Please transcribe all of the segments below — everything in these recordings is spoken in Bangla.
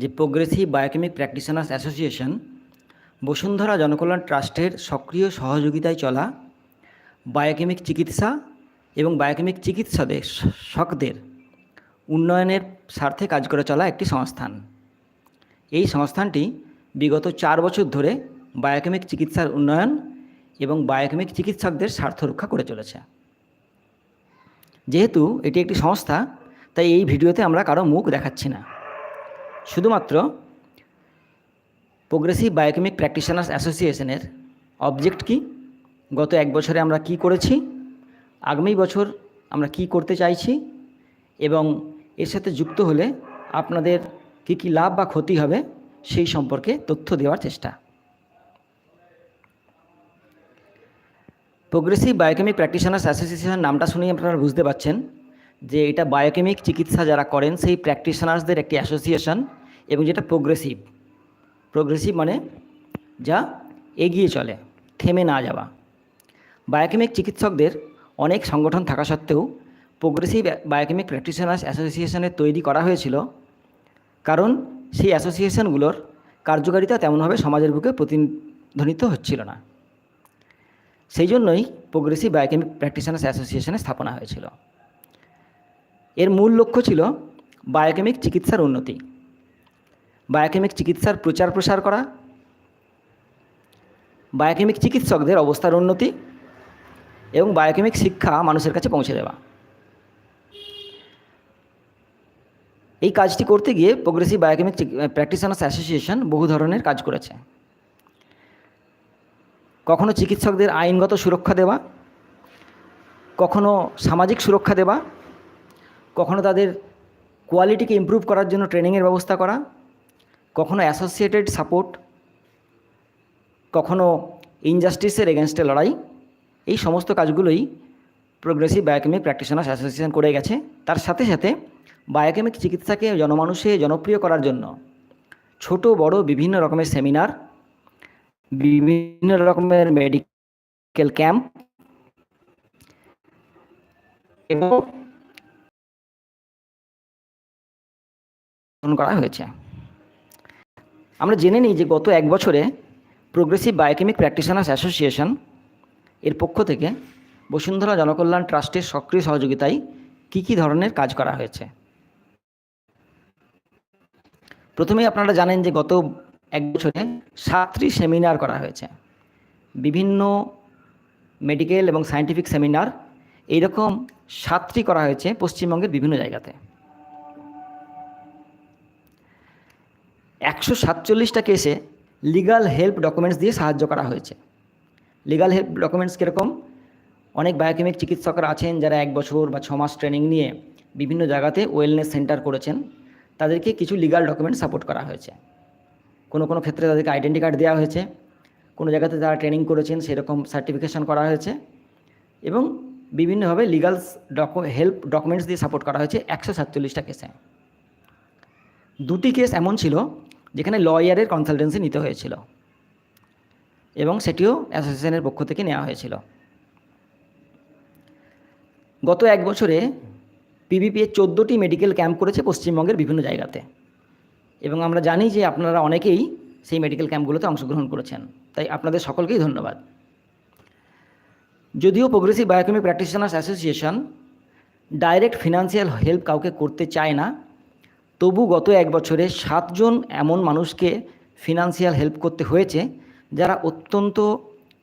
যে progressive biochemic practitioners association, Basundhara Janakalyan ট্রাস্টের সক্রিয় সহযোগিতায় চলা বায়োকেমিক চিকিৎসা এবং বায়োকেমিক চিকিৎসাদের শকদের উন্নয়নের স্বার্থে কাজ করে চলা একটি সংস্থান। এই সংস্থানটি বিগত চার বছর ধরে বায়োকেমিক চিকিৎসার উন্নয়ন এবং বায়োকেমিক চিকিৎসকদের স্বার্থ রক্ষা করে চলেছে। যেহেতু এটি একটি সংস্থা, তাই এই ভিডিওতে আমরা কারও মুখ দেখাচ্ছি না। শুধুমাত্র প্রোগ্রেসিভ বায়োকেমিক প্র্যাকটিশনার্স অ্যাসোসিয়েশনের অবজেক্ট কি? গত এক বছরে আমরা কি করেছি? আগামী বছর আমরা কি করতে চাইছি? এবং এর সাথে যুক্ত হলে আপনাদের কী কী লাভ বা ক্ষতি হবে সেই সম্পর্কে তথ্য দেওয়ার চেষ্টা। প্রোগ্রেসিভ বায়োকেমিক প্র্যাকটিশনার্স অ্যাসোসিয়েশন নামটা শুনেই আপনারা বুঝতে পারছেন। যে এটা বায়োকেমিক চিকিৎসা যারা করেন, সেই প্র্যাকটিশনার্সদের একটি অ্যাসোসিয়েশন এবং যেটা প্রোগ্রেসিভ প্রোগ্রেসিভ মানে যা এগিয়ে চলে, থেমে না যাওয়া। বায়োকেমিক চিকিৎসকদের অনেক সংগঠন থাকা সত্ত্বেও প্রোগ্রেসিভ বায়োকেমিক প্র্যাকটিশনার্স অ্যাসোসিয়েশনের তৈরি করা হয়েছিল কারণ সেই অ্যাসোসিয়েশনগুলোর কার্যকারিতা তেমনভাবে সমাজের বুকে প্রতিধ্বনিত হচ্ছিল না। সেই জন্যই প্রোগ্রেসিভ বায়োকেমিক প্র্যাকটিশনার্স অ্যাসোসিয়েশনের স্থাপনা হয়েছিল। এর মূল লক্ষ্য ছিল বায়োকেমিক চিকিৎসার উন্নতি। বায়োকেমিক চিকিৎসার প্রচার প্রসার করা। বায়োকেমিক চিকিৎসকদের অবস্থার উন্নতি এবং বায়োকেমিক শিক্ষা মানুষের কাছে পৌঁছে দেওয়া। এই কাজটি করতে গিয়ে প্রোগ্রেসিভ বায়োকেমিক প্র্যাকটিশনার্স অ্যাসোসিয়েশন বহু ধরনের কাজ করেছে। কখনো চিকিৎসকদের আইনগত সুরক্ষা দেওয়া, কখনো সামাজিক সুরক্ষা দেওয়া কখনো তাদের কোয়ালিটিকে ইমপ্রুভ করার জন্য ট্রেনিংয়ের ব্যবস্থা করা, কখনো অ্যাসোসিয়েটেড সাপোর্ট কখনো ইনজাস্টিসের এগেনস্টে লড়াই, এই সমস্ত কাজগুলোই প্রোগ্রেসিভ বায়োকেমিক প্র্যাকটিশনার্স অ্যাসোসিয়েশন করে গেছে। তার সাথে সাথে বায়োকেমিক চিকিৎসাকে জনমানুষে জনপ্রিয় করার জন্য ছোট, বড়, বিভিন্ন রকমের সেমিনার বিভিন্ন রকমের মেডিকেল ক্যাম্প এবং করা হয়েছে। আমরা জেনে নিই যে গত এক বছরে প্রোগ্রেসিভ বায়োকেমিক প্র্যাকটিশনার্স অ্যাসোসিয়েশন এর পক্ষ থেকে বসুন্ধরা জনকল্যাণ ট্রাস্টের সক্রিয় সহযোগিতায় কী কী ধরনের কাজ করা হয়েছে? প্রথমেই আপনারা জানেন যে গত এক বছরে সাতটি সেমিনার করা হয়েছে। বিভিন্ন মেডিকেল এবং সায়েন্টিফিক সেমিনার, এইরকম সাতটি করা হয়েছে পশ্চিমবঙ্গের বিভিন্ন জায়গাতে। একশো সাতচল্লিশটা কেসে লিগাল হেল্প ডকুমেন্টস দিয়ে সাহায্য করা হয়েছে। লিগাল হেল্প ডকুমেন্টস কীরকম? অনেক বায়োকেমিক চিকিৎসকরা আছেন যারা এক বছর বা ছ মাস ট্রেনিং নিয়ে বিভিন্ন জায়গাতে ওয়েলনেস সেন্টার করেছেন। তাদেরকে কিছু লিগাল ডকুমেন্ট সাপোর্ট করা হয়েছে। কোনো কোনো ক্ষেত্রে তাদেরকে আইডেন্টি কার্ড দেওয়া হয়েছে। কোনো জায়গাতে যারা ট্রেনিং করেছেন সেরকম সার্টিফিকেশন করা হয়েছে। এবং বিভিন্নভাবে লিগাল ডকু হেল্প ডকুমেন্টস দিয়ে সাপোর্ট করা হয়েছে একশো সাতচল্লিশটা কেসে। দুটি কেস এমন ছিল যেখানে লয়ারের কনসালটেন্সি নিতে হয়েছিল এবং সেটিও অ্যাসোসিয়েশনের পক্ষ থেকে নেওয়া হয়েছিল। গত এক বছরে পিবিপিএ চোদ্দোটি মেডিকেল ক্যাম্প করেছে পশ্চিমবঙ্গের বিভিন্ন জায়গাতে এবং আমরা জানি যে আপনারা অনেকেই সেই মেডিকেল ক্যাম্পগুলোতে অংশগ্রহণ করেছেন। তাই আপনাদের সকলকেই ধন্যবাদ। যদিও progressive biochemic practitioners association direct financial help কাউকে করতে চায় না তবু গত এক বছরে সাতজন এমন মানুষকে ফিনান্সিয়াল হেল্প করতে হয়েছে, যারা অত্যন্ত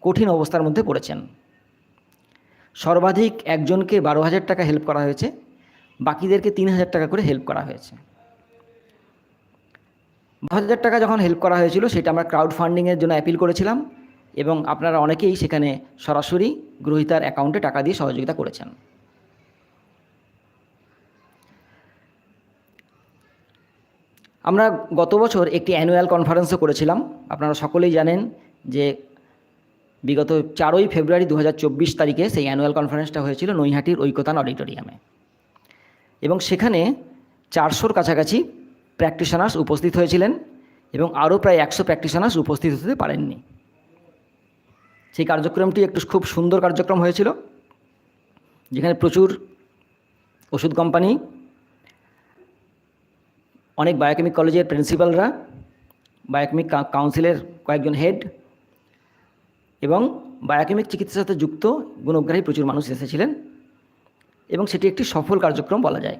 কঠিন অবস্থার মধ্যে পড়েছেন। সর্বাধিক একজনকে বারো হাজার টাকা হেল্প করা হয়েছে, বাকিদেরকে তিন হাজার টাকা করে হেল্প করা হয়েছে। বারো হাজার টাকা যখন হেল্প করা হয়েছিল, সেটা আমরা ক্রাউড ফান্ডিংয়ের জন্য অ্যাপিল করেছিলাম এবং আপনারা অনেকেই সেখানে সরাসরি গ্রহিতার অ্যাকাউন্টে টাকা দিয়ে সহযোগিতা করেছেন। আমরা গত বছর একটি অ্যানুয়াল কনফারেন্সও করেছিলাম। আপনারা সকলেই জানেন যে বিগত চারই ফেব্রুয়ারি দু হাজার চব্বিশ তারিখে সেই অ্যানুয়াল কনফারেন্সটা হয়েছিল নৈহাটির ঐকতান অডিটোরিয়ামে এবং সেখানে চারশোর কাছাকাছি প্র্যাকটিশনার্স উপস্থিত হয়েছিলেন এবং আরও প্রায় একশো প্র্যাকটিশনার্স উপস্থিত হতে পারেননি। সেই কার্যক্রমটি একটু খুব সুন্দর কার্যক্রম হয়েছিল, যেখানে প্রচুর ওষুধ কোম্পানি অনেক বায়োকেমিক কলেজের প্রিন্সিপালরা বায়োকেমিক কাউন্সিলের কয়েকজন হেড এবং বায়োকেমিক চিকিৎসার সাথে যুক্ত গুণগ্রাহী প্রচুর মানুষ এসেছিলেন এবং সেটি একটি সফল কার্যক্রম বলা যায়।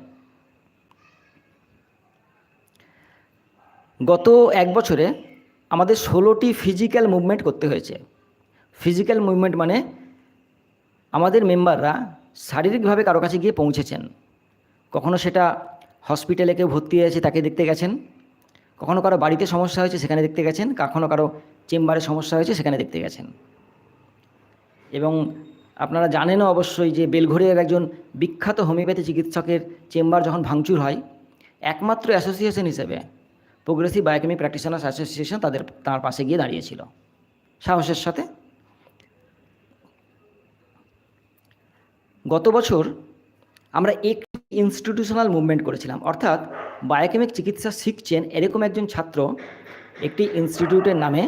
গত এক বছরে আমাদের ষোলোটি ফিজিক্যাল মুভমেন্ট করতে হয়েছে। ফিজিক্যাল মুভমেন্ট মানে আমাদের মেম্বাররা শারীরিকভাবে কারও কাছে গিয়ে পৌঁছেছেন। কখনো সেটা হসপিটালে কেউ ভর্তি হয়েছে তাকে দেখতে গেছেন? কখনো কারও বাড়িতে সমস্যা হয়েছে সেখানে দেখতে গেছেন? কখনো কারও চেম্বারে সমস্যা হয়েছে সেখানে দেখতে গেছেন? এবং আপনারা জানেনও অবশ্যই যে বেলঘড়িয়ার একজন বিখ্যাত হোমিওপ্যাথি চিকিৎসকের চেম্বার যখন ভাঙচুর হয়, একমাত্র অ্যাসোসিয়েশন হিসেবে প্রোগ্রেসিভ বায়োকেমিক প্র্যাকটিশনার্স অ্যাসোসিয়েশন তাদের, তার পাশে গিয়ে দাঁড়িয়েছিল। সাহসের সাথে। গত বছর আমরা একটি ইনস্টিটিউশনাল মুভমেন্ট করেছিলাম। অর্থাৎ বায়োকেমিক চিকিৎসা শিখছেন এরকম একজন ছাত্র একটি ইনস্টিটিউটের নামে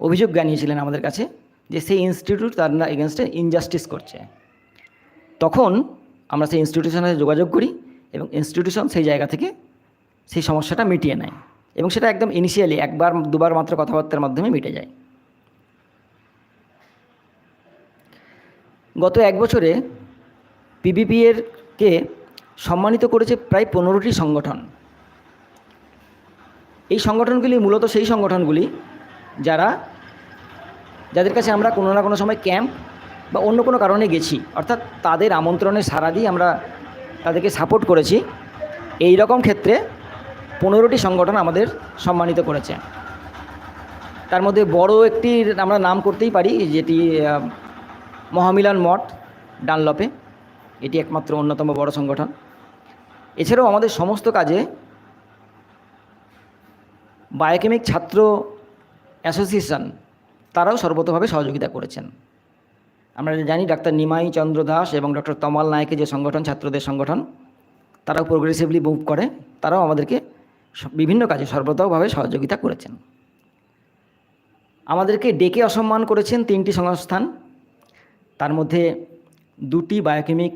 অভিযোগ জানিয়েছিলেন আমাদের কাছে যে সেই ইনস্টিটিউট তার এগেনস্টে ইনজাস্টিস করছে। তখন আমরা সেই ইনস্টিটিউশনের সাথে যোগাযোগ করি এবং ইনস্টিটিউশন সেই জায়গা থেকে সেই সমস্যাটা মিটিয়ে নেয় এবং সেটা একদম ইনিশিয়ালি একবার, দুবার মাত্র কথাবার্তার মাধ্যমে মিটে যায়। গত এক বছরে পিবিপিএর কে সম্মানিত করেছে প্রায় পনেরোটি সংগঠন। এই সংগঠনগুলি, মূলত সেই সংগঠনগুলি যারা, যাদের কাছে আমরা কোনো না কোনো সময় ক্যাম্প বা অন্য কোনো কারণে গেছি, অর্থাৎ তাদের আমন্ত্রণে সারা দিয়ে আমরা তাদেরকে সাপোর্ট করেছি, এই রকম ক্ষেত্রে পনেরোটি সংগঠন আমাদের সম্মানিত করেছে। তার মধ্যে বড় একটি আমরা নাম করতেই পারি, যেটি মহামিলন মঠ, ডানলপে। এটি একমাত্র অন্যতম বড় সংগঠন। এছাড়াও আমাদের সমস্ত কাজে বায়োকেমিক ছাত্র অ্যাসোসিয়েশন তারাও সর্বতভাবে সহযোগিতা করেছেন। আমরা জানি ডাক্তার নিমাই চন্দ্র দাস এবং ডক্টর তমাল নায়কের যে সংগঠন, ছাত্রদের সংগঠন, তারাও প্রোগ্রেসিভলি মুভ করে, তারাও আমাদেরকে বিভিন্ন কাজে সর্বতভাবে সহযোগিতা করেছেন। আমাদেরকে ডেকে অসম্মান করেছেন তিনটি সংস্থান। তার মধ্যে দুটি বায়োকেমিক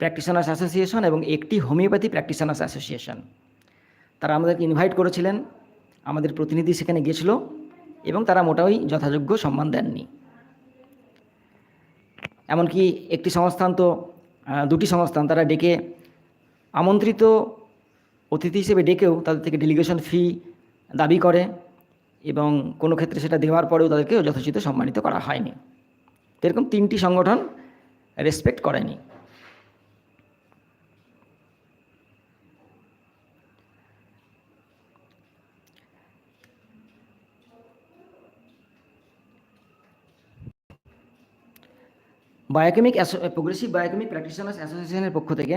প্র্যাকটিশনার্স অ্যাসোসিয়েশন এবং একটি হোমিওপ্যাথি প্র্যাকটিশনার্স অ্যাসোসিয়েশন তারা আমাদেরকে ইনভাইট করেছিলেন, আমাদের প্রতিনিধি সেখানে গেছিল এবং তারা মোটামুটি যথাযোগ্য সম্মান দেননি। এমনকি একটি সংস্থান তো দুটি সংস্থান, তারা ডেকে আমন্ত্রিত অতিথি হিসেবে ডেকেও তাদের থেকে ডেলিগেশন ফি দাবি করে এবং কোনো ক্ষেত্রে সেটা দেওয়ার পরেও তাদেরকে যথোচিত সম্মানিত করা হয়নি। এরকম তিনটি সংগঠন রেসপেক্ট করেনি। বায়োকেমিক প্রোগ্রেসিভ বায়োকেমিক প্র্যাকটিশনার্স অ্যাসোসিয়েশনের পক্ষ থেকে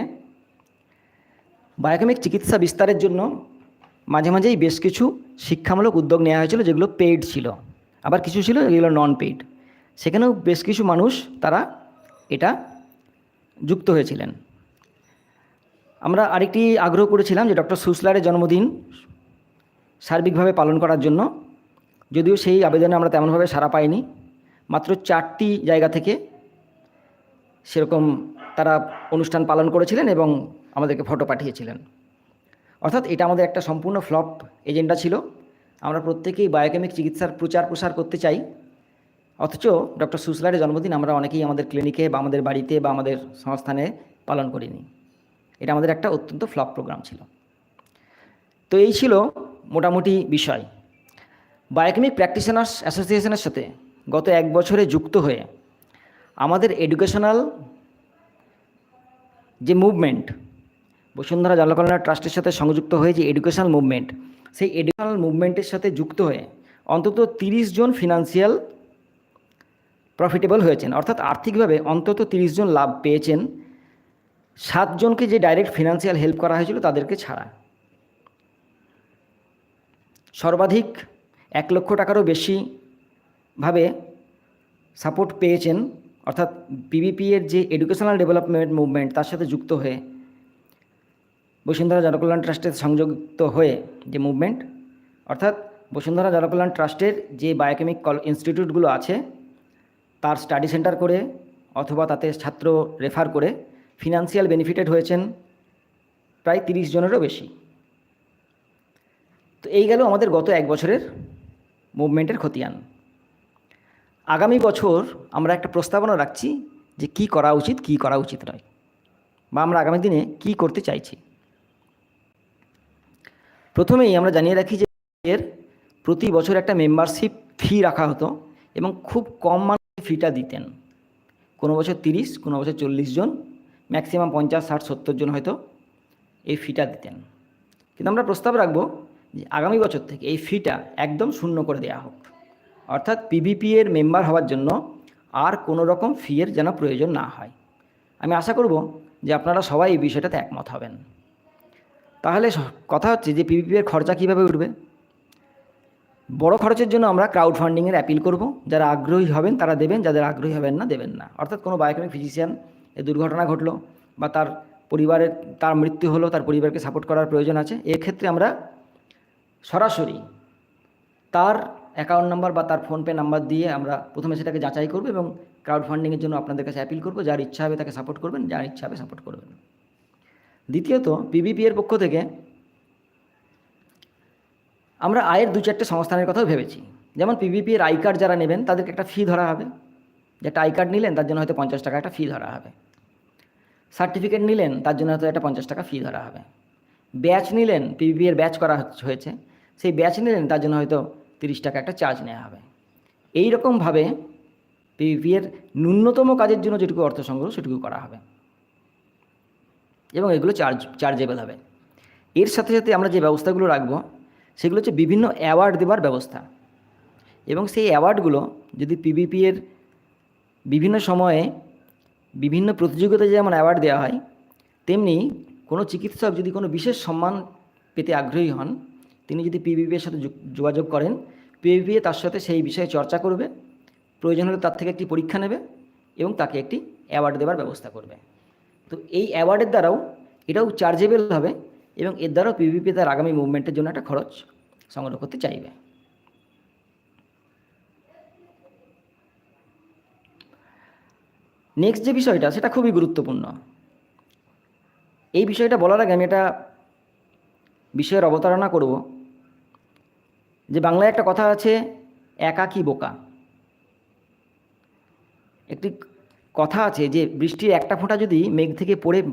বায়োকেমিক চিকিৎসা বিস্তারের জন্য মাঝে মাঝেই বেশ কিছু শিক্ষামূলক উদ্যোগ নেওয়া হয়েছিল, যেগুলো পেইড ছিল। আবার কিছু ছিল, যেগুলো নন পেইড সেখানেও বেশ কিছু মানুষ তারা এটা যুক্ত হয়েছিলেন। আমরা আরেকটি আগ্রহ করেছিলাম যে ডক্টর সুসলারের জন্মদিন সার্বিকভাবে পালন করার জন্য। যদিও সেই আবেদনে আমরা তেমনভাবে সাড়া পাইনি। মাত্র চারটি জায়গা থেকে সেরকম তারা অনুষ্ঠান পালন করেছিলেন এবং আমাদেরকে ফটো পাঠিয়েছিলেন। অর্থাৎ এটা আমাদের একটা সম্পূর্ণ ফ্লপ এজেন্ডা ছিল। আমরা প্রত্যেকেই বায়োকেমিক চিকিৎসার প্রচার প্রসার করতে চাই। অথচ ডক্টর সুসলারের জন্মদিন আমরা অনেকেই আমাদের ক্লিনিকে বা আমাদের বাড়িতে বা আমাদের সংস্থানে পালন করিনি। এটা আমাদের একটা অত্যন্ত ফ্লপ প্রোগ্রাম ছিল। তো এই ছিল মোটামুটি বিষয়। বায়োকেমিক প্র্যাকটিশনার্স অ্যাসোসিয়েশনের সাথে গত এক বছরে যুক্ত হয়ে আমাদের এডুকেশনাল যে মুভমেন্ট, বসুন্ধরা জলকল্যাণ ট্রাস্টের সাথে সংযুক্ত হয়ে যে এডুকেশনাল মুভমেন্ট, সেই এডুকেশনাল মুভমেন্টের সাথে যুক্ত হয়ে অন্তত তিরিশ জন ফিনান্সিয়াল প্রফিটেবল হয়েছেন। অর্থাৎ আর্থিকভাবে অন্তত তিরিশ জন লাভ পেয়েছেন। সাতজনকে যে ডাইরেক্ট ফিনান্সিয়াল হেল্প করা হয়েছিল তাদেরকে ছাড়া। সর্বাধিক এক লক্ষ টাকারও বেশি ভাবে সাপোর্ট পেয়েছেন। অর্থাৎ পিবিপি এর যে এডুকেশনাল ডেভেলপমেন্ট মুভমেন্ট তার সাথে যুক্ত হয়ে বসুন্ধরা জনকল্যাণ ট্রাস্টের সংযুক্ত হয়ে যে মুভমেন্ট অর্থাৎ বসুন্ধরা জনকল্যাণ ট্রাস্টের যে বায়োকেমিক ইনস্টিটিউটগুলো আছে তার স্টাডি সেন্টার করে অথবা তাতে ছাত্র রেফার করে ফিনান্সিয়াল বেনিফিটেড হয়েছেন প্রায় তিরিশ জনেরও বেশি। তো এই গেল আমাদের গত এক বছরের মুভমেন্টের খতিয়ান। আগামী বছর আমরা একটা প্রস্তাবনা রাখছি যে কি করা উচিত, কি করা উচিত নয় বা আমরা আগামী দিনে কি করতে চাইছি। প্রথমেই আমরা জানিয়ে রাখি যে এর প্রতি বছর একটা মেম্বারশিপ ফি রাখা হতো এবং খুব কম মানুষ ফিটা দিতেন। কোনো বছর তিরিশ, কোনো বছর চল্লিশ জন, ম্যাক্সিমাম পঞ্চাশ, ষাট, সত্তর জন হয়তো এই ফিটা দিতেন। কিন্তু আমরা প্রস্তাব রাখব যে আগামী বছর থেকে এই ফিটা একদম শূন্য করে দেওয়া হোক। অর্থাৎ পিভিপি এর মেম্বার হওয়ার জন্য আর কোনো রকম ফি এর যেন প্রয়োজন না হয়। আমি আশা করব যে আপনারা সবাই এই বিষয়টাতে একমত হবেন। তাহলে কথা হচ্ছে যে পিভিপি এর খরচা কীভাবে উঠবে? বড় খরচের জন্য আমরা ক্রাউড ফান্ডিংয়ের অ্যাপিল করব। যারা আগ্রহী হবেন, তারা দেবেন, যাদের আগ্রহী হবেন না, দেবেন না। অর্থাৎ কোনো বায়োকেমিক ফিজিশিয়ান এ দুর্ঘটনা ঘটলো বা তার পরিবারের তার মৃত্যু হলো, তার পরিবারকে সাপোর্ট করার প্রয়োজন আছে, এক্ষেত্রে আমরা সরাসরি তার অ্যাকাউন্ট নাম্বার বা তার ফোনপে নাম্বার দিয়ে আমরা প্রথমে সেটাকে যাচাই করব এবং ক্রাউড ফান্ডিংয়ের জন্য আপনাদের কাছে অ্যাপিল করব। যার ইচ্ছা হবে তাকে সাপোর্ট করবেন, যার ইচ্ছা হবে সাপোর্ট করবেন। দ্বিতীয়ত পিবিপি এর পক্ষ থেকে আমরা আয়ের দু চারটে সংস্থানের কথাও ভেবেছি। যেমন পিভিপি এর আই কার্ড যারা নেবেন, তাদেরকে একটা ফি ধরা হবে। যে একটা আই কার্ড নিলেন, তার জন্য হয়তো পঞ্চাশ টাকা একটা ফি ধরা হবে। সার্টিফিকেট নিলেন, তার জন্য হয়তো একটা পঞ্চাশ টাকা ফি ধরা হবে। ব্যাচ নিলেন পিভিপি এর ব্যাচ করা হয়েছে। সেই ব্যাচ নিলেন, তার জন্য হয়তো তিরিশ টাকা একটা চার্জ নেওয়া হবে। এই রকমভাবে পিভিপি এর ন্যূনতম কাজের জন্য যেটুকু অর্থ সংগ্রহ, সেটুকু করা হবে। এবং এগুলো চার্জ চার্জেবল হবে। এর সাথে সাথে আমরা যে ব্যবস্থাগুলো রাখব সেগুলো হচ্ছে বিভিন্ন অ্যাওয়ার্ড দেওয়ার ব্যবস্থা। এবং সেই অ্যাওয়ার্ডগুলো যদি পিবিপি এর বিভিন্ন সময়ে বিভিন্ন প্রতিযোগিতায় যেমন অ্যাওয়ার্ড দেওয়া হয়, তেমনি কোনো চিকিৎসক যদি কোনো বিশেষ সম্মান পেতে আগ্রহী হন, তিনি যদি পিবিপি এর সাথে যোগ- যোগাযোগ করেন পিবিপি তার সাথে সেই বিষয়ে চর্চা করবে, প্রয়োজন হলে তার থেকে একটি পরীক্ষা নেবে এবং তাকে একটি অ্যাওয়ার্ড দেওয়ার ব্যবস্থা করবে। তো এই অ্যাওয়ার্ডের দ্বারাও এটাও চার্জেবল হবে এবং এর দ্বারাও পিভিপি তার আগামী মুভমেন্টের জন্য একটা খরচ সংগ্রহ করতে চাইবে। নেক্সট যে বিষয়টা, সেটা খুবই গুরুত্বপূর্ণ। এই বিষয়টা বলার আগে আমি একটা বিষয়ের অবতারণা করব, যে বাংলায় একটা কথা আছে, একা কি বোকা? একটি কথা আছে যে বৃষ্টির একটা ফোঁটা যদি মেঘ থেকে পড়ে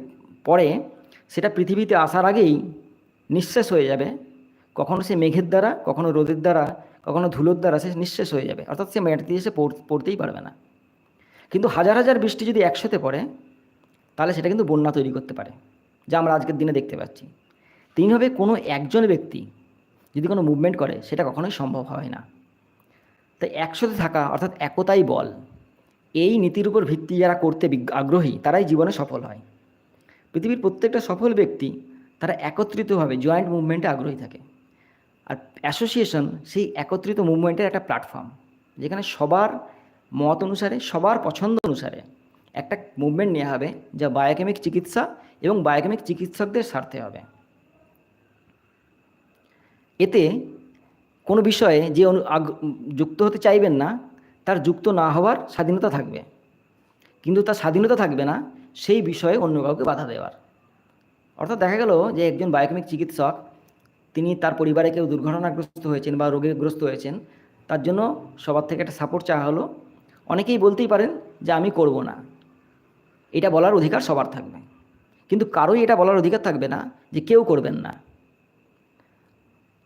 পড়ে সেটা পৃথিবীতে আসার আগেই নিঃশেষ হয়ে যাবে। কখনো সে মেঘের দ্বারা, কখনো রোদের দ্বারা, কখনো ধুলোর দ্বারা সে নিঃশেষ হয়ে যাবে। অর্থাৎ সে মাটিতে এসে পড়- পড়তেই পারবে না। কিন্তু হাজার হাজার বৃষ্টি যদি একসাথে পড়ে, তাহলে সেটা কিন্তু বন্যা তৈরি করতে পারে, যা আমরা আজকের দিনে দেখতে পাচ্ছি। তিনভাবে কোনো একজন ব্যক্তি যদি কোনো মুভমেন্ট করে, সেটা কখনোই সম্ভব হয় না। তাই একসাথে থাকা, অর্থাৎ একতাই বল, এই নীতির উপর ভিত্তি যারা করতে আগ্রহী, তারাই জীবনে সফল হয়। পৃথিবীর প্রত্যেকটা সফল ব্যক্তি তারা একত্রিতভাবে জয়েন্ট মুভমেন্টে আগ্রহী থাকে। আর অ্যাসোসিয়েশন সেই একত্রিত মুভমেন্টের একটা প্ল্যাটফর্ম যেখানে সবার মত অনুসারে, সবার পছন্দ অনুসারে একটা মুভমেন্ট নেওয়া হবে যা বায়োকেমিক চিকিৎসা এবং বায়োকেমিক চিকিৎসকদের স্বার্থে হবে। এতে কোনো বিষয়ে যে অনু যুক্ত হতে চাইবেন না, তার যুক্ত না হওয়ার স্বাধীনতা থাকবে। কিন্তু তার স্বাধীনতা থাকবে না সেই বিষয়ে অন্য কাউকে বাধা দেওয়ার। অর্থাৎ দেখা গেল যে একজন বায়োকেমিক চিকিৎসক, তিনি তার পরিবারে কেউ দুর্ঘটনাগ্রস্ত হয়েছেন বা রোগে গ্রস্ত হয়েছেন, তার জন্য সবার থেকে একটা সাপোর্ট চাওয়া হলো। অনেকেই বলতেই পারেন যে, আমি করব না। এটা বলার অধিকার সবার থাকবে। কিন্তু কারোই এটা বলার অধিকার থাকবে না যে, কেউ করবেন না।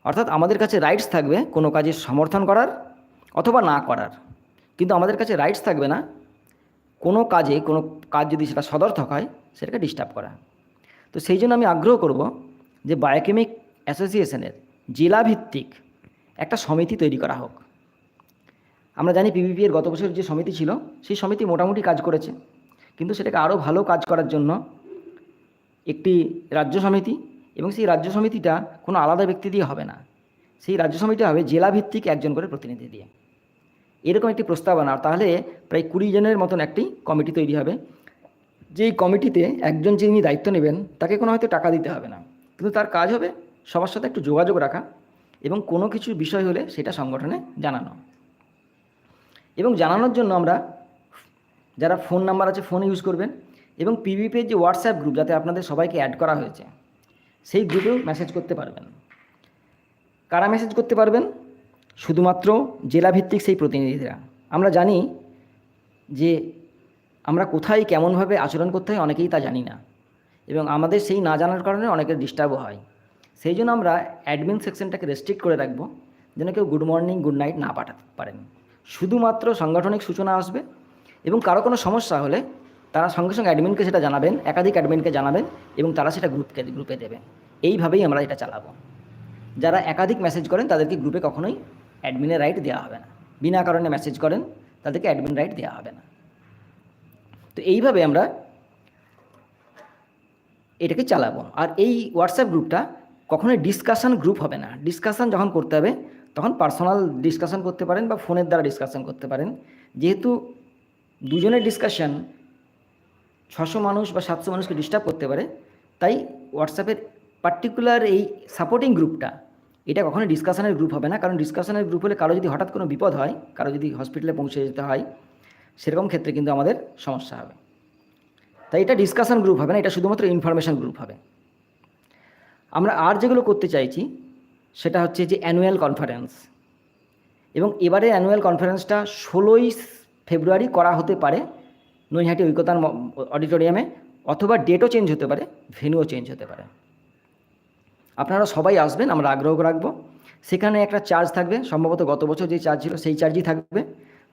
অর্থাৎ আমাদের কাছে রাইটস থাকবে কোনো কাজের সমর্থন করার অথবা না করার। কিন্তু আমাদের কাছে রাইটস থাকবে না কোনো কাজে, কোনো কাজ যদি সেটা সদর্থক হয়, সেটাকে ডিস্টার্ব করা। তো সেই জন্য আমি আগ্রহ করব যে বায়োকেমিক অ্যাসোসিয়েশনের জেলাভিত্তিক একটা সমিতি তৈরি করা হোক। আমরা জানি পিভিপি এর গত বছর যে সমিতি ছিল, সেই সমিতি মোটামুটি কাজ করেছে। কিন্তু সেটাকে আরও ভালো কাজ করার জন্য একটি রাজ্য সমিতি এবং সেই রাজ্য সমিতিটা কোনো আলাদা ব্যক্তি দিয়ে হবে না। সেই রাজ্য সমিতি হবে জেলাভিত্তিক একজন করে প্রতিনিধি দিয়ে। এরকম একটি প্রস্তাবনা তাহলে প্রায় কুড়ি জনের মতন একটি কমিটি তৈরি হবে। যেই কমিটিতে একজন যিনি দায়িত্ব নেবেন, তাকে কোনো হয়তো টাকা দিতে হবে না। কিন্তু তার কাজ হবে সবার সাথে একটু যোগাযোগ রাখা এবং কোনো কিছু বিষয় হলে সেটা সংগঠনে জানানো। এবং জানানোর জন্য আমরা যারা ফোন নাম্বার আছে, ফোন ইউজ করবেন এবং পিভিপির যে হোয়াটসঅ্যাপ গ্রুপ, যাতে আপনাদের সবাইকে অ্যাড করা হয়েছে, সেই গ্রুপেও মেসেজ করতে পারবেন। কারা মেসেজ করতে পারবেন? শুধুমাত্র জেলাভিত্তিক সেই প্রতিনিধিরা। আমরা জানি যে আমরা কোথায় কেমনভাবে আচরণ করতে হয় অনেকেই তা জানি না। এবং আমাদের সেই না জানার কারণে অনেকের ডিস্টার্বও হয়। সেই জন্য আমরা অ্যাডমিন সেকশনটাকে রেস্ট্রিক্ট করে রাখব, যেন কেউ গুড মর্নিং গুড নাইট না পাঠাতে পারেন। শুধুমাত্র সাংগঠনিক সূচনা আসবে এবং কারও কোনো সমস্যা হলে তারা সঙ্গে সঙ্গে অ্যাডমিনকে সেটা জানাবেন, একাধিক অ্যাডমিনকে জানাবেন এবং তারা সেটা গ্রুপকে, গ্রুপে দেবে এইভাবেই আমরা এটা চালাবো। যারা একাধিক মেসেজ করেন তাদেরকে গ্রুপে কখনোই অ্যাডমিনের রাইট দেওয়া হবে না। বিনা কারণে মেসেজ করেন, তাদেরকে অ্যাডমিন রাইট দেওয়া হবে না। তো এইভাবে আমরা এটাকে চালাবো। আর এই হোয়াটসঅ্যাপ গ্রুপটা কখনোই ডিসকাশন গ্রুপ হবে না। ডিসকাশন যখন করতে হবে, তখন পার্সোনাল ডিসকাশন করতে পারেন বা ফোনের দ্বারা ডিসকাশন করতে পারেন। যেহেতু দুজনের ডিসকাশন ছশো মানুষ বা সাতশো মানুষকে ডিস্টার্ব করতে পারে, তাই হোয়াটসঅ্যাপের পার্টিকুলার এই সাপোর্টিং গ্রুপটা এটা কখনোই ডিসকাশনের গ্রুপ হবে না। কারণ ডিসকাশনের গ্রুপ হলে কারও যদি হঠাৎ কোনো বিপদ হয়, কারও যদি হসপিটালে পৌঁছে যেতে হয়, সেরকম ক্ষেত্রে কিন্তু আমাদের সমস্যা হবে। তাই এটা ডিসকাশন গ্রুপ হবে না, এটা শুধুমাত্র ইনফরমেশন গ্রুপ হবে। আমরা আর যেগুলো করতে চাইছি, সেটা হচ্ছে যে অ্যানুয়াল কনফারেন্স এবং এবারে অ্যানুয়াল কনফারেন্সটা ষোলোই ফেব্রুয়ারি করা হতে পারে নৈহাটি ঐকতান অডিটোরিয়ামে অথবা ডেটও চেঞ্জ হতে পারে ভেন্যুও চেঞ্জ হতে পারে। আপনারা সবাই আসবেন, আমরা আগ্রহ রাখব। সেখানে একটা চার্জ থাকবে, সম্ভবত গত বছর যে চার্জ ছিল সেই চার্জই থাকবে।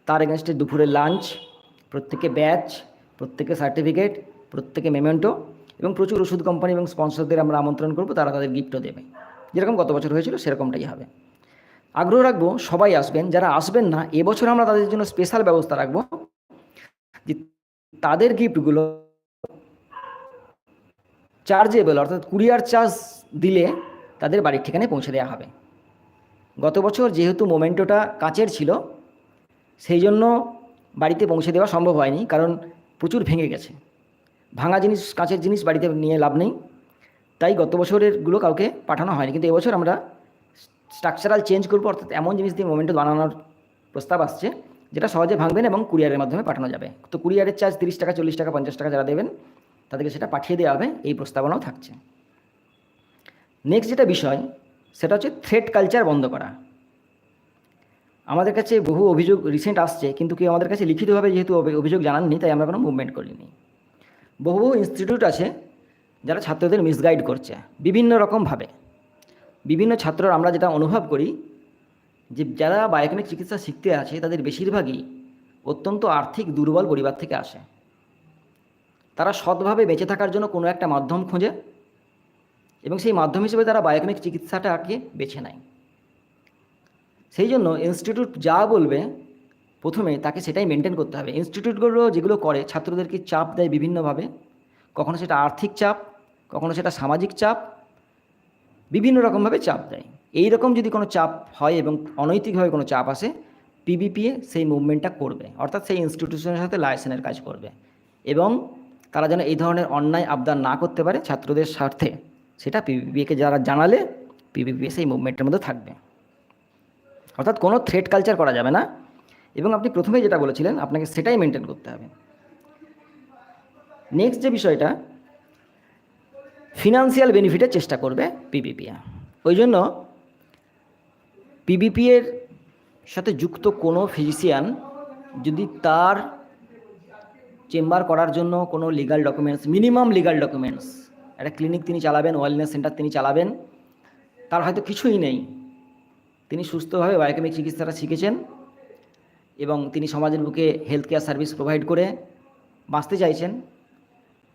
তার এগেনস্টে দুপুরে লাঞ্চ প্রত্যেকে ব্যাচ প্রত্যেকে সার্টিফিকেট প্রত্যেকে মেমেন্টো এবং প্রচুর ওষুধ কোম্পানি এবং স্পন্সরদের আমরা আমন্ত্রণ করব, তারা তাদের গিফটও দেবে। যেরকম গত বছর হয়েছিল, সেরকমটাই হবে। আগ্রহ রাখব, সবাই আসবেন। যারা আসবেন না, এবছর আমরা তাদের জন্য স্পেশাল ব্যবস্থা রাখব যে তাদের গিফটগুলো চার্জেবল অর্থাৎ কুরিয়ার চার্জ দিলে তাদের বাড়ির ঠিকানায় পৌঁছে দেওয়া হবে। গত বছর যেহেতু মোমেন্টোটা কাচের ছিল, সেই জন্য বাড়িতে পৌঁছে দেওয়া সম্ভব হয়নি, কারণ প্রচুর ভেঙে গেছে। ভাঙা জিনিস, কাঁচের জিনিস বাড়িতে নিয়ে লাভ নেই। তাই গত বছরেরগুলো কাউকে পাঠানো হয়নি, কিন্তু এবছর আমরা স্ট্রাকচারাল চেঞ্জ করব, অর্থাৎ এমন জিনিস দিয়ে মোমেন্টো বানানোর প্রস্তাব আসছে, যেটা সহজে ভাঙবেন এবং কুরিয়ারের মাধ্যমে পাঠানো যাবে। তো কুরিয়ারের চার্জ তিরিশ টাকা, চল্লিশ টাকা, পঞ্চাশ টাকা যারা দেবেন, তাদেরকে সেটা পাঠিয়ে দেওয়া হবে, এই প্রস্তাবনাও থাকছে। নেক্সট যেটা বিষয়, সেটা হচ্ছে থ্রেড কালচার বন্ধ করা। আমাদের কাছে বহু অভিযোগ রিসেন্ট আসছে, কিন্তু কেউ আমাদের কাছে লিখিতভাবে যেহেতু অভি- অভিযোগ জানাননি, তাই আমরা কোনো মুভমেন্ট করিনি। বহু বহু ইনস্টিটিউট আছে, যারা ছাত্রদের মিসগাইড করছে, বিভিন্ন রকমভাবে বিভিন্ন ছাত্ররা আমরা যেটা অনুভব করি, যে যারা বায়োকেমিক চিকিৎসা শিখতে আছে, তাদের বেশিরভাগই অত্যন্ত আর্থিক দুর্বল পরিবার থেকে আসে। তারা সৎভাবে বেঁচে থাকার জন্য কোনো একটা মাধ্যম খোঁজে এবং সেই মাধ্যম হিসেবে তারা বায়োকেমিক চিকিৎসাটাকে বেছে নেয়। সেই জন্য ইনস্টিটিউট যা বলবে, প্রথমে তাকে সেটাই মেনটেন করতে হবে। ইনস্টিটিউটগুলো যেগুলো করে ছাত্রদেরকে চাপ দেয় বিভিন্নভাবে? কখনো সেটা আর্থিক চাপ, কখনো সেটা সামাজিক চাপ, বিভিন্ন রকমভাবে চাপ দেয়। এই রকম যদি কোনো চাপ হয় এবং অনৈতিকভাবে কোনো চাপ আসে পিবিপিএ সেই মুভমেন্টটা করবে। অর্থাৎ সেই ইনস্টিটিউশনের সাথে লাইসেন্সের কাজ করবে। এবং তারা যেন এই ধরনের অন্যায় আবদার না করতে পারে ছাত্রদের স্বার্থে। সেটা পিবিপিএকে যারা জানালে পিবিপিএ সেই মুভমেন্টের মধ্যে থাকবে। অর্থাৎ কোনো থ্রেড কালচার করা যাবে না। এবং আপনি প্রথমেই যেটা বলেছিলেন, আপনাকে সেটাই মেনটেন করতে হবে। নেক্সট যে বিষয়টা ফিনান্সিয়াল বেনিফিটের চেষ্টা করবে পিবিপিএ ওই জন্য পিবিপিএর সাথে যুক্ত কোনো ফিজিশিয়ান যদি তার চেম্বার করার জন্য কোনো legal documents minimum legal documents একটা ক্লিনিক তিনি চালাবেন ওয়েলনেস সেন্টার তিনি চালাবেন, তার হয়তো কিছুই নেই। তিনি সুস্থভাবে বায়োকেমিক চিকিৎসাটা শিখেছেন এবং তিনি সমাজের বুকে হেলথ কেয়ার সার্ভিস প্রোভাইড করে বাঁচতে চাইছেন।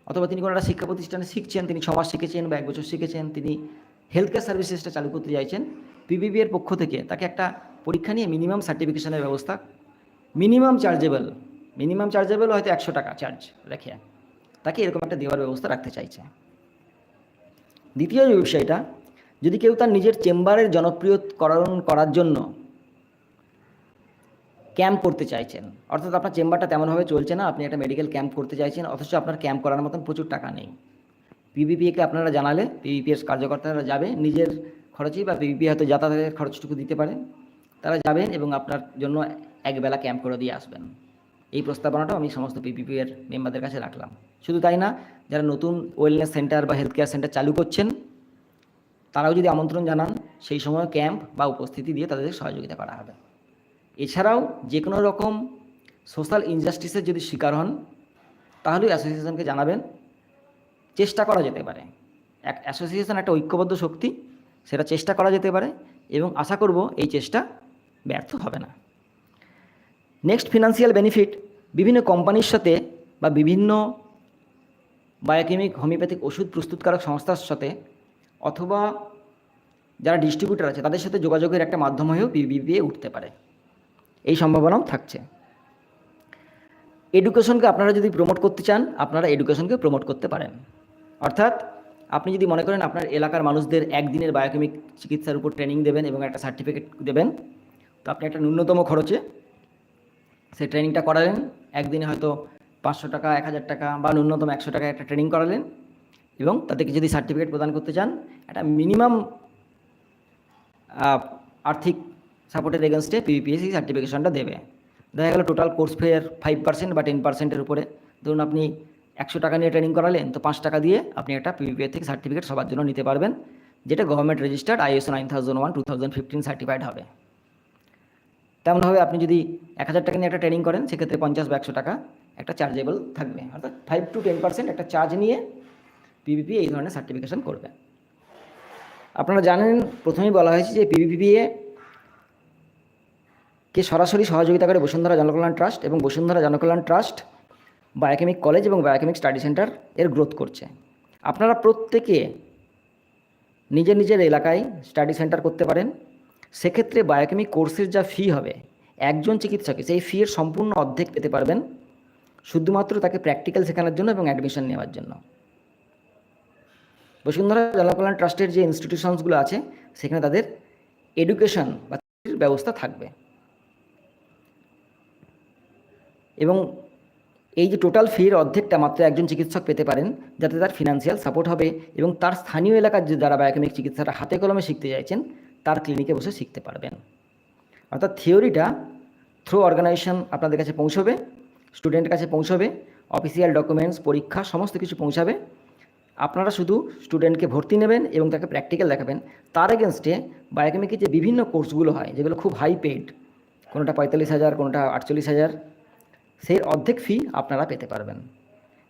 অথবা তিনি কোনো একটা শিক্ষা প্রতিষ্ঠানে শিখছেন, তিনি মাস শিখেছেন বা এক বছর শিখেছেন, তিনি হেলথ কেয়ার সার্ভিসেসটা চালু করতে চাইছেন। পিবিবি এর পক্ষ থেকে তাকে একটা পরীক্ষা নিয়ে মিনিমাম সার্টিফিকেশনের ব্যবস্থা মিনিমাম চার্জেবল মিনিমাম চার্জেবল হয়তো একশো টাকা চার্জ রেখে তাকে এরকম একটা দেওয়ার ব্যবস্থা রাখতে চাইছে। দ্বিতীয় যে বিষয়টা, যদি কেউ তার নিজের চেম্বারের জনপ্রিয়করণ করার জন্য ক্যাম্প করতে চাইছেন, অর্থাৎ আপনার চেম্বারটা তেমনভাবে চলছে না, আপনি একটা মেডিকেল ক্যাম্প করতে চাইছেন, অথচ আপনার ক্যাম্প করার মতন প্রচুর টাকা নেই। পিবিপিএকে আপনারা জানালে, পিবিপিএস কার্যকর্তারা যাবে, নিজের খরচেই বা পিবিপি হয়তো যাতায়াতের খরচটুকু দিতে পারে, তারা যাবেন এবং আপনার জন্য একবেলা ক্যাম্প করে দিয়ে আসবেন। এই প্রস্তাবনাটাও আমি সমস্ত পিপিপি এর মেম্বারদের কাছে রাখলাম। শুধু তাই না, যারা নতুন ওয়েলনেস সেন্টার বা হেলথ কেয়ার সেন্টার চালু করছেন, তারাও যদি আমন্ত্রণ জানান, সেই সময় ক্যাম্প বা উপস্থিতি দিয়ে তাদের সহযোগিতা করা হবে। এছাড়াও যে কোনো রকম সোশ্যাল ইনজাস্টিসের যদি শিকার হন তাহলেও অ্যাসোসিয়েশনকে জানাবেন। চেষ্টা করা যেতে পারে। এক অ্যাসোসিয়েশন একটা ঐক্যবদ্ধ শক্তি, সেটা চেষ্টা করা যেতে পারে এবং আশা করব এই চেষ্টা ব্যর্থ হবে না। নেক্সট ফিনান্সিয়াল বেনিফিট বিভিন্ন কোম্পানির সাথে বা বিভিন্ন বায়োকেমিক হোমিওপ্যাথিক ওষুধ প্রস্তুতকারক সংস্থার সাথে অথবা যারা ডিস্ট্রিবিউটার আছে, তাদের সাথে যোগাযোগের একটা মাধ্যম হয়েও পিবিপিএ উঠতে পারে। এই সম্ভাবনাও থাকছে। এডুকেশনকে আপনারা যদি প্রমোট করতে চান, আপনারা এডুকেশনকে প্রমোট করতে পারেন। অর্থাৎ আপনি যদি মনে করেন আপনার এলাকার মানুষদের একদিনের বায়োকেমিক চিকিৎসার উপর ট্রেনিং দেবেন এবং একটা সার্টিফিকেট দেবেন, তো আপনি একটা ন্যূনতম খরচে সেই ট্রেনিংটা করালেন। একদিনে হয়তো পাঁচশো টাকা, এক হাজার টাকা বা ন্যূনতম একশো টাকা একটা ট্রেনিং করালেন এবং তাদেরকে যদি সার্টিফিকেট প্রদান করতে চান, একটা মিনিমাম আর্থিক সাপোর্টের এগেনস্টে পিপিএসসি সার্টিফিকেশনটা দেবে। দেখা গেল total course fair five percent বা টেন পার্সেন্টের উপরে। ধরুন আপনি একশো টাকা নিয়ে ট্রেনিং করালেন, তো পাঁচ টাকা দিয়ে আপনি একটা পিপিএ থেকে সার্টিফিকেট সবার জন্য নিতে পারবেন, যেটা government registered ISO nine thousand one two thousand fifteen certified হবে। তেমনভাবে আপনি যদি এক হাজার টাকা নিয়ে একটা ট্রেনিং করেন, সেক্ষেত্রে পঞ্চাশ বা একশো টাকা একটা চার্জেবল থাকবে। অর্থাৎ ফাইভ টু টেন পার্সেন্ট একটা চার্জ নিয়ে পিবিপি এই ধরনের সার্টিফিকেশন করবে। আপনারা জানেন, প্রথমেই বলা হয়েছে যে পিভিপিএ কে সরাসরি সহযোগিতা করে বসুন্ধরা জনকল্যাণ ট্রাস্ট এবং Basundhara Janakalyan trust biochemic college এবং বায়োকেমিক স্টাডি সেন্টার এর গ্রোথ করছে। আপনারা প্রত্যেকে নিজের নিজের এলাকায় স্টাডি সেন্টার করতে পারেন। সেক্ষেত্রে বায়োকেমিক কোর্সের যা ফি হবে, একজন চিকিৎসকে সেই ফি এর সম্পূর্ণ অর্ধেক পেতে পারবেন শুধুমাত্র তাকে প্র্যাকটিক্যাল শেখানোর জন্য এবং অ্যাডমিশন নেওয়ার জন্য। বসুন্ধরা জনকল্যাণ ট্রাস্টের যে ইনস্টিটিউশনসগুলো আছে, সেখানে তাদের এডুকেশন বা ব্যবস্থা থাকবে। এবং এই যে টোটাল ফির অর্ধেকটা মাত্র একজন চিকিৎসক পেতে পারেন, যাতে তার ফিনান্সিয়াল সাপোর্ট হবে এবং তার স্থানীয় এলাকার যে যারা বায়োকেমিক চিকিৎসাটা হাতে কলমে শিখতে চাইছেন তার ক্লিনিকে বসে শিখতে পারবেন। অর্থাৎ থিওরিটা থ্রু অর্গানাইজেশন আপনাদের কাছে পৌঁছবে স্টুডেন্টের কাছে পৌঁছবে অফিসিয়াল ডকুমেন্টস পরীক্ষা, সমস্ত কিছু পৌঁছাবে। আপনারা শুধু স্টুডেন্টকে ভর্তি নেবেন এবং তাকে প্র্যাকটিক্যাল দেখাবেন। তার এগেনস্টে বায়োকেমিকের যে বিভিন্ন কোর্সগুলো হয়, যেগুলো খুব হাই পেড কোনোটা পঁয়তাল্লিশ হাজার, কোনোটা আটচল্লিশ হাজার, সেই অর্ধেক ফি আপনারা পেতে পারবেন।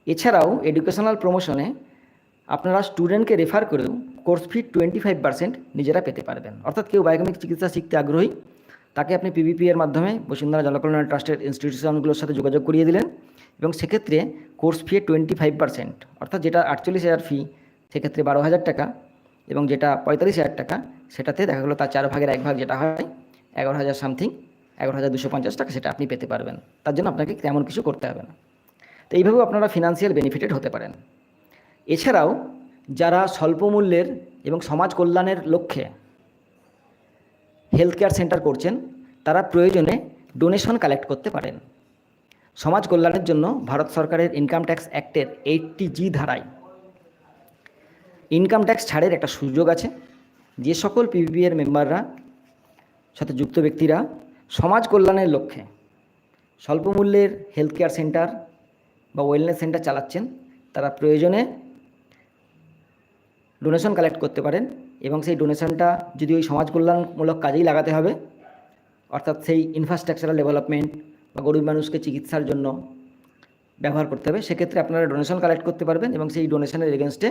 এছাড়াও এডুকেশনাল প্রমোশনে আপনারা স্টুডেন্টকে রেফার করেও course fee twenty five percent নিজেরা পেতে পারবেন। অর্থাৎ কেউ বায়োকেমিক চিকিৎসা শিখতে আগ্রহী, তাকে আপনি পিভিপি এর মাধ্যমে বসুন্ধরা জনকল্যাণ ট্রাস্টের ইনস্টিটিউশনগুলোর সাথে যোগাযোগ করিয়ে দিলেন এবং সেক্ষেত্রে course fee twenty five percent অর্থাৎ যেটা আটচল্লিশ হাজার ফি সেক্ষেত্রে বারো হাজার টাকা এবং যেটা পঁয়তাল্লিশ হাজার টাকা, সেটাতে দেখা গেলো তার চার ভাগের এক ভাগ যেটা হয়, এগারো হাজার সামথিং এগারো হাজার দুশো পঞ্চাশ টাকা সেটা আপনি পেতে পারবেন। তার জন্য আপনাকে তেমন কিছু করতে হবে না। তো এইভাবেও আপনারা ফিনান্সিয়াল বেনিফিটেড হতে পারেন। এছাড়াও যারা স্বল্প মূল্যের এবং সমাজ কল্যাণের লক্ষ্যে হেলথ কেয়ার সেন্টার করছেন, তারা প্রয়োজনে ডোনেশন কালেক্ট করতে পারেন। সমাজ কল্যাণের জন্য ভারত সরকারের ইনকাম ট্যাক্স অ্যাক্টের এইটটি জি ধারায় ইনকাম ট্যাক্স ছাড়ের একটা সুযোগ আছে। যে সকল পিপিপি এর মেম্বাররা সাথে যুক্ত ব্যক্তিরা সমাজ কল্যাণের লক্ষ্যে স্বল্প মূল্যের হেলথ কেয়ার সেন্টার বা ওয়েলনেস সেন্টার চালাচ্ছেন, তারা প্রয়োজনে ডোনেশন কালেক্ট করতে পারেন এবং সেই ডোনেশনটা যদি ওই সমাজ কল্যাণমূলক কাজেই লাগাতে হবে, অর্থাৎ সেই ইনফ্রাস্ট্রাকচারাল ডেভেলপমেন্ট বা গরিব মানুষকে চিকিৎসার জন্য ব্যবহার করতে হবে, সেক্ষেত্রে আপনারা ডোনেশন কালেক্ট করতে পারবেন এবং সেই ডোনেশনের এগেনস্টে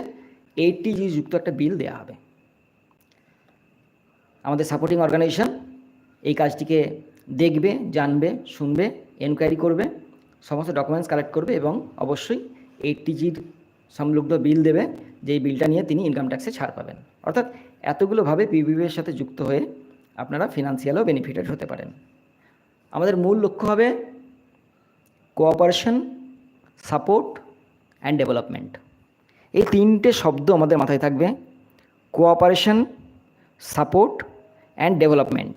এইটটি জি যুক্ত একটা বিল দেওয়া হবে। আমাদের সাপোর্টিং অর্গানাইজেশন এই কাজটিকে দেখবে, জানবে, শুনবে এনকোয়ারি করবে, সমস্ত ডকুমেন্টস কালেক্ট করবে এবং অবশ্যই এইটটি জির সংলগ্ন বিল দেবে, যেই বিলটা নিয়ে তিনি ইনকাম ট্যাক্সে ছাড় পাবেন। অর্থাৎ এতগুলোভাবে পিবিবির সাথে যুক্ত হয়ে আপনারা ফিনান্সিয়ালও বেনিফিটেড হতে পারেন। আমাদের মূল লক্ষ্য হবে কোঅপারেশন সাপোর্ট অ্যান্ড ডেভেলপমেন্ট এই তিনটে শব্দ আমাদের মাথায় থাকবে cooperation support and development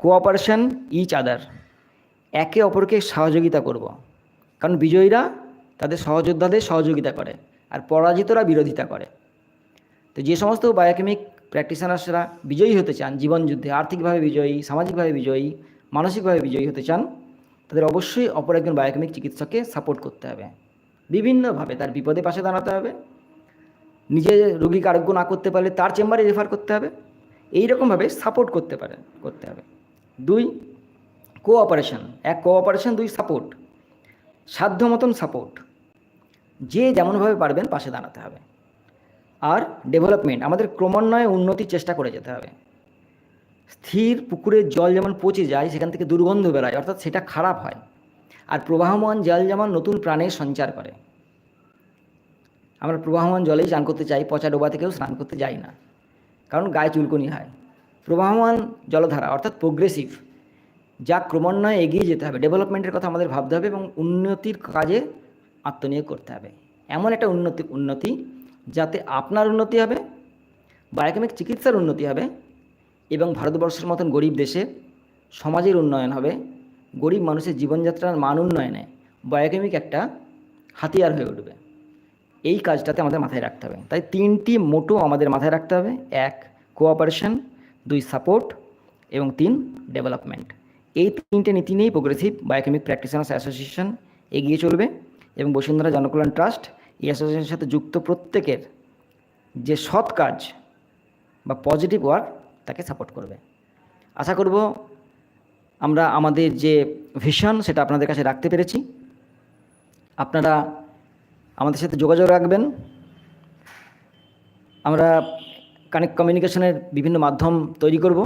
cooperation each other একে অপরকে সহযোগিতা করব। কারণ বিজয়ীরা তাদের সহযোদ্ধাদের সহযোগিতা করে। আর পরাজিতরা বিরোধিতা করে। তো যে সমস্ত বায়োকেমিক প্র্যাকটিশনার্সরা বিজয়ী হতে চান জীবনযুদ্ধে আর্থিকভাবে বিজয়ী, সামাজিকভাবে বিজয়ী, মানসিকভাবে বিজয়ী হতে চান, তাদের অবশ্যই অপর একজন বায়োকেমিক চিকিৎসককে সাপোর্ট করতে হবে। বিভিন্নভাবে তার বিপদে পাশে দাঁড়াতে হবে। নিজে রোগীকে আরোগ্য না করতে পারলে তার চেম্বারে রেফার করতে হবে। এই রকমভাবে সাপোর্ট করতে পারে, করতে হবে। দুই কোঅপারেশন এক কোঅপারেশন দুই সাপোর্ট সাধ্য মতন সাপোর্ট যে যেমনভাবে পারবেন পাশে দাঁড়াতে হবে। আর ডেভেলপমেন্ট আমাদের ক্রমান্বয়ে উন্নতির চেষ্টা করে যেতে হবে। স্থির পুকুরের জল যেমন পচে যায়, সেখান থেকে দুর্গন্ধ বেরোয়, অর্থাৎ সেটা খারাপ হয়। আর প্রবাহমান জল যেমন নতুন প্রাণের সঞ্চার করে। আমরা প্রবাহমান জলেই স্নান করতে চাই, পচা ডোবা থেকেও স্নান করতে যাই না। কারণ গায়ে চুলকুনি হয়। প্রবাহমান জলধারা, অর্থাৎ প্রোগ্রেসিভ যা ক্রমান্বয়ে এগিয়ে যেতে হবে। ডেভেলপমেন্টের কথা আমাদের ভাবতে হবে এবং উন্নতির কাজে আত্মনিয়োগ করতে হবে। এমন একটা উন্নতি উন্নতি যাতে আপনার উন্নতি হবে বায়োকেমিক চিকিৎসার উন্নতি হবে এবং ভারতবর্ষের মতন গরিব দেশে সমাজের উন্নয়ন হবে, গরিব মানুষের জীবনযাত্রার মান উন্নয়নে বায়োকেমিক একটা হাতিয়ার হয়ে উঠবে। এই কাজটাতে আমাদের মাথায় রাখতে হবে। তাই তিনটি মোটো আমাদের মাথায় রাখতে হবে। এক কোঅপারেশন দুই সাপোর্ট এবং তিন ডেভেলপমেন্ট এই তিনটে নীতি নিয়েই প্রোগ্রেসিভ বায়োকেমিক প্র্যাকটিশনার্স অ্যাসোসিয়েশন এগিয়ে চলবে। এবং বসুন্ধরা জনকল্যাণ ট্রাস্ট এই অ্যাসোসিয়েশনের সাথে যুক্ত প্রত্যেকের যে সৎ কাজ বা পজিটিভ ওয়ার্ক তাকে সাপোর্ট করবে। আশা করব আমরা আমাদের যে ভিশন সেটা আপনাদের কাছে রাখতে পেরেছি। আপনারা আমাদের সাথে যোগাযোগ রাখবেন। আমরা কানেক্ট কমিউনিকেশনের বিভিন্ন মাধ্যম তৈরি করব।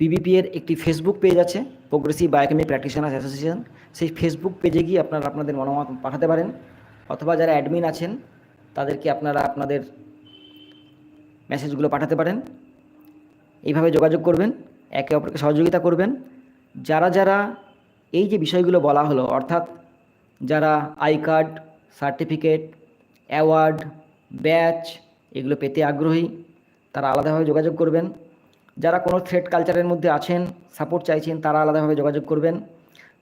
পিবিপি এর একটি ফেসবুক পেজ আছে। প্রোগ্রেসিভ বায়োকেমি প্র্যাকটিশনার্স অ্যাসোসিয়েশন সেই ফেসবুক পেজে গিয়ে আপনারা আপনাদের মতামত পাঠাতে পারেন। অথবা যারা অ্যাডমিন আছেন, তাদেরকে আপনারা আপনাদের মেসেজগুলো পাঠাতে পারেন। এইভাবে যোগাযোগ করবেন, একে অপরকে সহযোগিতা করবেন। যারা যারা এই যে বিষয়গুলো বলা হলো, অর্থাৎ যারা I card certificate award badge এগুলো পেতে আগ্রহী, তারা আলাদাভাবে যোগাযোগ করবেন। যারা কোনো থ্রেড কালচারের মধ্যে আছেন সাপোর্ট চাইছেন, তারা আলাদাভাবে যোগাযোগ করবেন।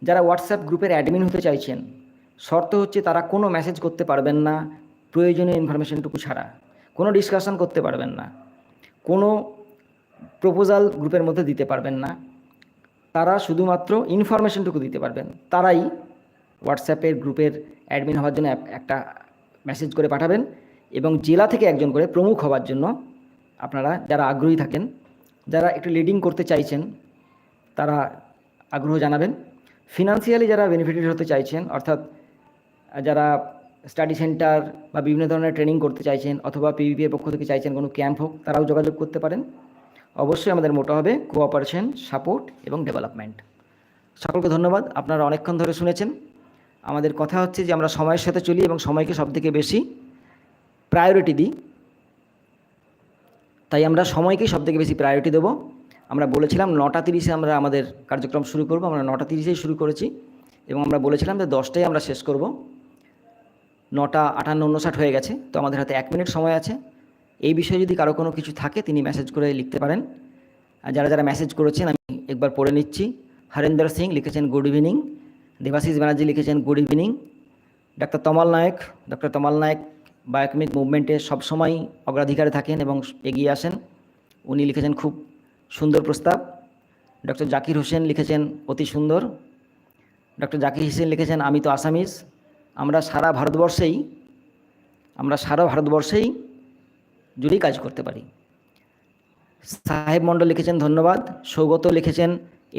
যারা হোয়াটসঅ্যাপ গ্রুপের অ্যাডমিন হতে চাইছেন, শর্ত হচ্ছে তারা কোনো মেসেজ করতে পারবেন না, প্রয়োজনীয় ইনফরমেশনটুকু ছাড়া। কোনো ডিসকাশন করতে পারবেন না। কোনো প্রপোজাল গ্রুপের মধ্যে দিতে পারবেন না। তারা শুধুমাত্র ইনফরমেশনটুকু দিতে পারবেন। তারাই হোয়াটসঅ্যাপের গ্রুপের অ্যাডমিন হওয়ার জন্য একটা মেসেজ করে পাঠাবেন এবং জেলা থেকে একজন করে প্রমুখ হওয়ার জন্য আপনারা যারা আগ্রহী থাকেন যারা একটু লিডিং করতে চাইছেন, তারা আগ্রহ জানাবেন। ফিনান্সিয়ালি যারা বেনিফিটেড হতে চাইছেন, অর্থাৎ যারা স্টাডি সেন্টার বা বিভিন্ন ধরনের ট্রেনিং করতে চাইছেন অথবা পিভিপির পক্ষ থেকে চাইছেন কোনো ক্যাম্প হোক, তারাও যোগাযোগ করতে পারেন। অবশ্যই আমাদের মোটা হবে কোঅপারেশন সাপোর্ট এবং ডেভেলপমেন্ট সকলকে ধন্যবাদ, আপনারা অনেকক্ষণ ধরে শুনেছেন। আমাদের কথা হচ্ছে যে আমরা সময়ের সাথে চলি এবং সময়কে সবথেকে বেশি প্রায়োরিটি দিই। তাই আমরা সময়কেই সবথেকে বেশি প্রায়োরিটি দেবো। আমরা বলেছিলাম নটা তিরিশে আমরা আমাদের কার্যক্রম শুরু করব, আমরা নটা তিরিশেই শুরু করেছি এবং আমরা বলেছিলাম যে দশটায় আমরা শেষ করব। নটা আটান্ন উনষাট হয়ে গেছে, তো আমাদের হাতে এক মিনিট সময় আছে। এই বিষয়ে যদি কারও কোনো কিছু থাকে, তিনি মেসেজ করে লিখতে পারেন। আর যারা যারা মেসেজ করেছেন, আমি একবার পড়ে নিচ্ছি। হরেন্দ্র সিং লিখেছেন গুড ইভিনিং দেবাশিস ব্যানার্জি লিখেছেন good evening doctor Tamal Nayak doctor Tamal Nayak biochemic মুভমেন্টে সবসময় অগ্রাধিকারে থাকেন এবং এগিয়ে আসেন। উনি লিখেছেন খুব সুন্দর প্রস্তাব। ডক্টর জাকির হোসেন লিখেছেন অতি সুন্দর। ডক্টর জাকির হোসেন লিখেছেন, আমি তো আসামিজ, আমরা সারা ভারতবর্ষেই, আমরা সারা ভারতবর্ষেই জুড়েই কাজ করতে পারি। সাহেব মণ্ডল লিখেছেন, ধন্যবাদ। সৌগত লিখেছেন,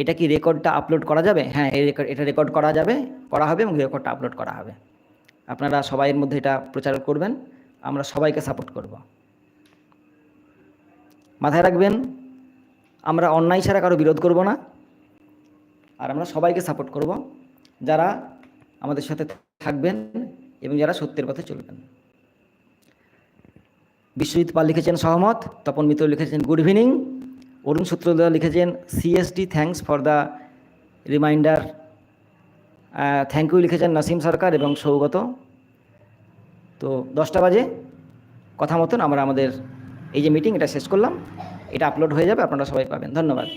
এটা কি রেকর্ডটা আপলোড করা যাবে? হ্যাঁ এই রেকর্ড, এটা রেকর্ড করা যাবে, করা হবে এবং রেকর্ডটা আপলোড করা হবে। আপনারা সবাইয়ের মধ্যে এটা প্রচার করবেন, আমরা সবাইকে সাপোর্ট করব। মাথায় রাখবেন, আমরা অন্যায় ছাড়া কারও বিরোধ করব না, আর আমরা সবাইকে সাপোর্ট করব, যারা আমাদের সাথে থাকবেন এবং যারা সত্যের পথে চলবেন। বিশ্বজিৎ পাল লিখেছেন সহমত, তপন মিত্র লিখেছেন গুড ইভিনিং অরুণ সূত্রধর লিখেছেন CSD thanks for the reminder thank you লিখেছেন নাসিম সরকার এবং সৌগত। তো দশটা বাজে, কথা মতন আমরা আমাদের এই যে মিটিং এটা শেষ করলাম। এটা আপলোড হয়ে যাবে, আপনারা সবাই পাবেন। ধন্যবাদ।